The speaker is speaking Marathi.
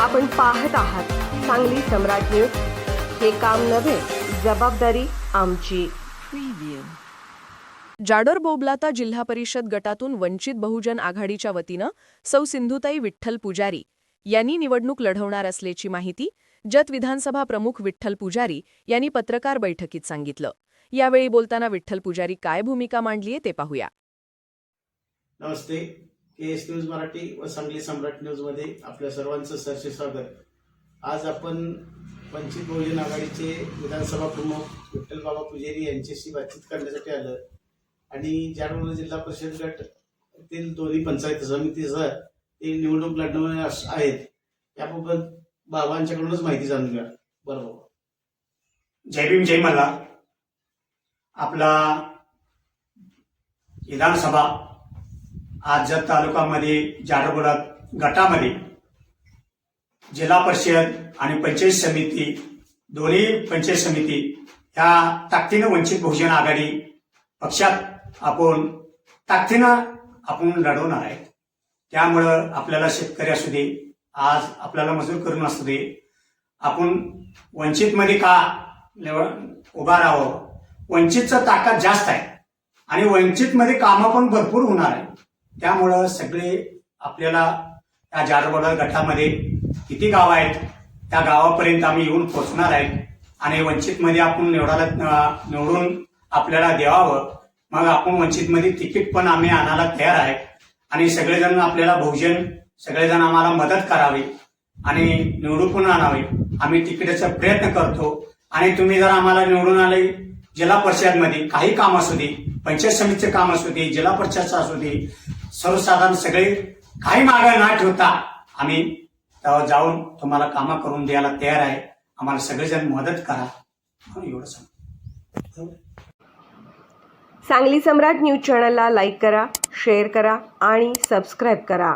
आपण पाहत आहात सांगली सम्राट न्यूज. हे काम नव्हे जबाबदारी आमची. जाडर बोबलाता जिल्हा परिषद गटातून वंचित बहुजन आघाडीच्या वतीनं सौ सिंधुताई विठ्ठल पुजारी यांनी निवडणूक लढवणार असल्याची माहिती जत विधानसभा प्रमुख विठ्ठल पुजारी यांनी पत्रकार बैठकीत सांगितलं. यावेळी बोलताना विठ्ठल पुजारी काय भूमिका मांडलीये ते पाहूया. नमस्ते. के एस न्यूज मराठी व सांगली सम्राट न्यूजमध्ये आपल्या सर्वांचं सरसे स्वागत. आज आपण वंचित बहुजन आघाडीचे विधानसभा प्रमुख विठ्ठल बाबा पुजेरी यांच्याशी बातचीत करण्यासाठी आलं. आणि ज्यामुळे जिल्हा परिषद गटातील दोन्ही पंचायत समितीसह ते निवडणूक लढवणार अस- आहेत. याबाबत बाबांच्याकडूनच माहिती जाणून घ्या. बरोबर. जय भीम जय मला आपला विधानसभा आज जत तालुक्यामध्ये जाडबोडा गटामध्ये जिल्हा परिषद आणि पंचायत समिती दोन्ही पंचायत समिती ह्या ताकदीनं वंचित बहुजन आघाडी पक्षात आपण ताकदीनं आपण लढवणार आहे. त्यामुळं आपल्याला शेतकरी असू दे आज आपल्याला मजूर करून असू दे आपण वंचितमध्ये का लेव- उभा राहावं? वंचितचं ताकद जास्त आहे आणि वंचितमध्ये कामं पण भरपूर होणार आहे. त्यामुळं सगळे आपल्याला या जारबोडा गटामध्ये किती गाव आहेत त्या गावापर्यंत आम्ही येऊन पोहोचणार आहे आणि वंचितमध्ये आपण निवडायला निवडून आपल्याला द्यावावं मग आपण वंचितमध्ये तिकीट पण आम्ही आणायला तयार आहे. आणि सगळेजण आपल्याला बहुजन सगळेजण आम्हाला मदत करावी आणि निवडून पण आणावे. आम्ही तिकिटाचा प्रयत्न करतो. आणि तुम्ही जर आम्हाला निवडून आले जिल्हा परिषदमध्ये काही काम असू दे पंचायत समितीचे काम असू दे जिल्हा परिषदचं असू दे सर्वसाधारण सगळे काही मागं ना ठेवता आम्ही जाऊन तुम्हाला कामं करून द्यायला तयार आहे. आम्हाला सगळेजण मदत करा. एवढं सांग सांगली सम्राट न्यूज चॅनलला लाईक करा शेअर करा आणि सबस्क्राईब करा.